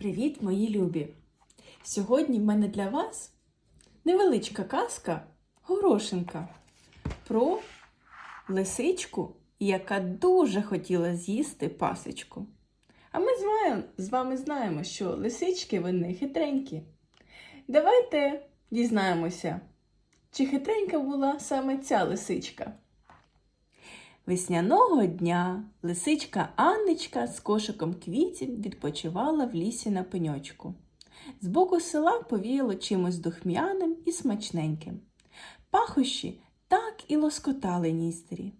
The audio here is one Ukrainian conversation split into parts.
Привіт, мої любі! Сьогодні в мене для вас невеличка казка горошинка про лисичку, яка дуже хотіла з'їсти пасочку. А ми з вами, знаємо, що лисички вони хитренькі. Давайте дізнаємося, чи хитренька була саме ця лисичка. Весняного дня лисичка Анничка з кошиком квітів відпочивала в лісі на пеньочку. З боку села повіяло чимось духмяним і смачненьким. Пахощі так і лоскотали ніздрі.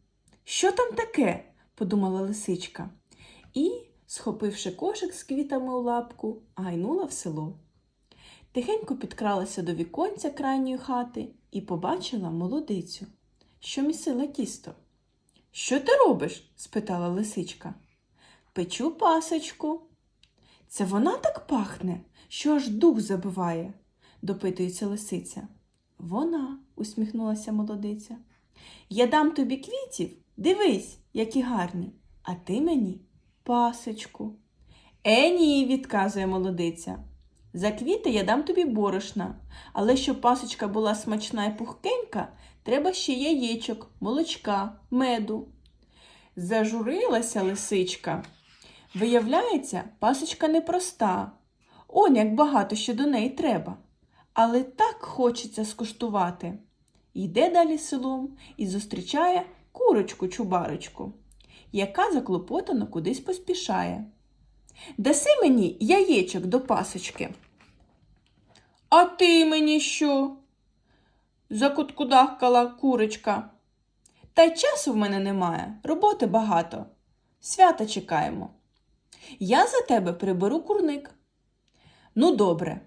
Що там таке? подумала лисичка. І, схопивши кошик з квітами у лапку, гайнула в село. Тихенько підкралася до віконця крайньої хати і побачила молодицю, що місила тісто. Що ти робиш? спитала лисичка. Печу пасочку. Це вона так пахне, що аж дух забиває, допитується лисиця. Вона, усміхнулася молодиця. Я дам тобі квітів, дивись, які гарні, а ти мені пасочку. Е, ні, відказує молодиця. За квіти я дам тобі борошна, але щоб пасочка була смачна і пухкенька, треба ще яєчок, молочка, меду. Зажурилася лисичка. Виявляється, пасочка непроста. Он як багато що до неї треба. Але так хочеться скуштувати. Йде далі селом і зустрічає курочку-чубарочку, яка заклопотано кудись поспішає. Даси мені яєчок до пасочки. А ти мені що? Закуткудахкала курочка. Та й часу в мене немає, роботи багато. Свята чекаємо. Я за тебе приберу курник. Ну, добре,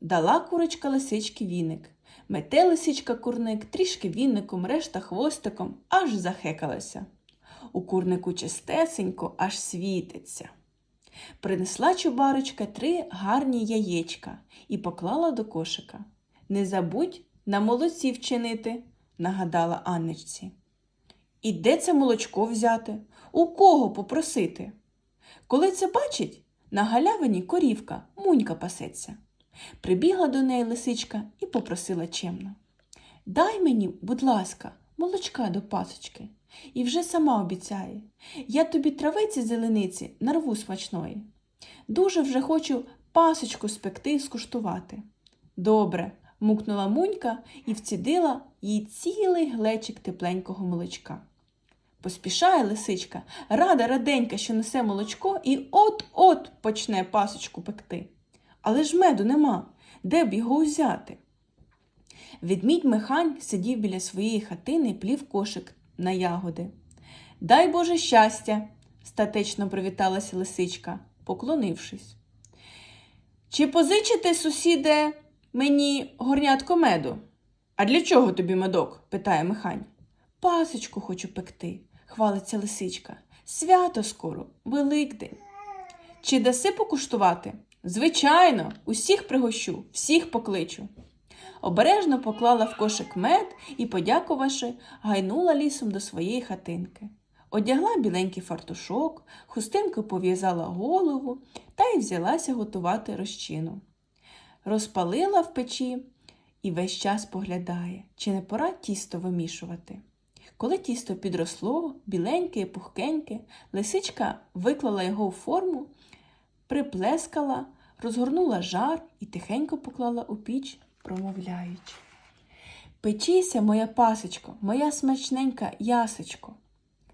дала курочка лисички віник. Мете лисичка курник, трішки віником, решта хвостиком, аж захекалася. У курнику чистесенько, аж світиться. Принесла чубарочка три гарні яєчка і поклала до кошика. Не забудь на молоці вчинити, нагадала Анничці. І де це молочко взяти? У кого попросити? Коли це бачить, на галявині корівка, мунька пасеться. Прибігла до неї лисичка і попросила чемно. Дай мені, будь ласка, молочка до пасочки. І вже сама обіцяє. Я тобі травиці зелениці нарву смачної. Дуже вже хочу пасочку спекти і скуштувати. Добре, мукнула мунька і вцідила їй цілий глечик тепленького молочка. Поспішає лисичка, рада раденька, що несе молочко, і от-от почне пасочку пекти. Але ж меду нема, де б його взяти? Відмідь Михань сидів біля своєї хатини і плів кошик на ягоди. Дай Боже щастя, статечно привіталася лисичка, поклонившись. Чи позичите, сусіде, мені горнятко меду? А для чого тобі медок? питає Михань. Пасочку хочу пекти, хвалиться лисичка. Свято скоро, Великдень. Чи даси покуштувати? Звичайно, усіх пригощу, всіх покличу. Обережно поклала в кошик мед і, подякувавши, гайнула лісом до своєї хатинки. Одягла біленький фартушок, хустинкою пов'язала голову та й взялася готувати розчину. Розпалила в печі і весь час поглядає, чи не пора тісто вимішувати. Коли тісто підросло, біленьке і пухкеньке, лисичка виклала його в форму, приплескала, розгорнула жар і тихенько поклала у піч, промовляючи. Печися, моя пасочко, моя смачненька ясочко.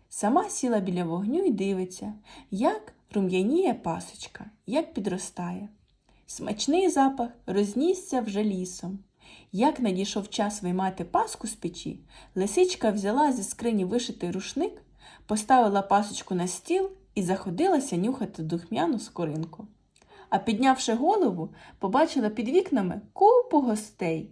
Сама сіла біля вогню і дивиться, як рум'яніє пасочка, як підростає. Смачний запах рознісся вже лісом. Як надійшов час виймати паску з печі, лисичка взяла зі скрині вишитий рушник, поставила пасочку на стіл і заходилася нюхати духмяну скоринку. А піднявши голову, побачила під вікнами купу гостей.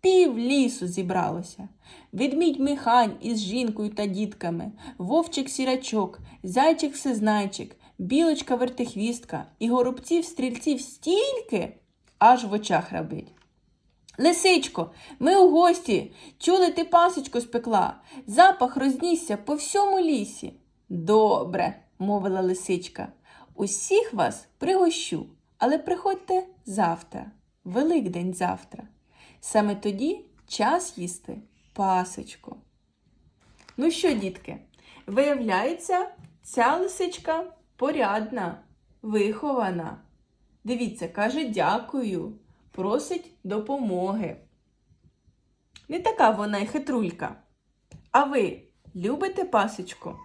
Пів лісу зібралося. Ведмідь Михань із жінкою та дітками, вовчик сірачок, зайчик всезнайчик, білочка вертихвістка і горобців стрільців стільки, аж в очах рабить. Лисичко, ми у гості. Чули, ти пасочку спекла. Запах рознісся по всьому лісі. Добре, мовила лисичка. Усіх вас пригощу, Але приходьте завтра, Великдень завтра. Саме тоді час їсти пасочку. Ну що, дітки, виявляється, ця лисичка порядна, вихована. Дивіться, каже дякую, просить допомоги. Не така вона й хитрулька. А ви любите пасочку?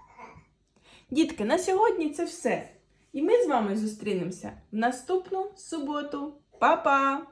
Дітки, на сьогодні це все. І ми з вами зустрінемося в наступну суботу. Па-па!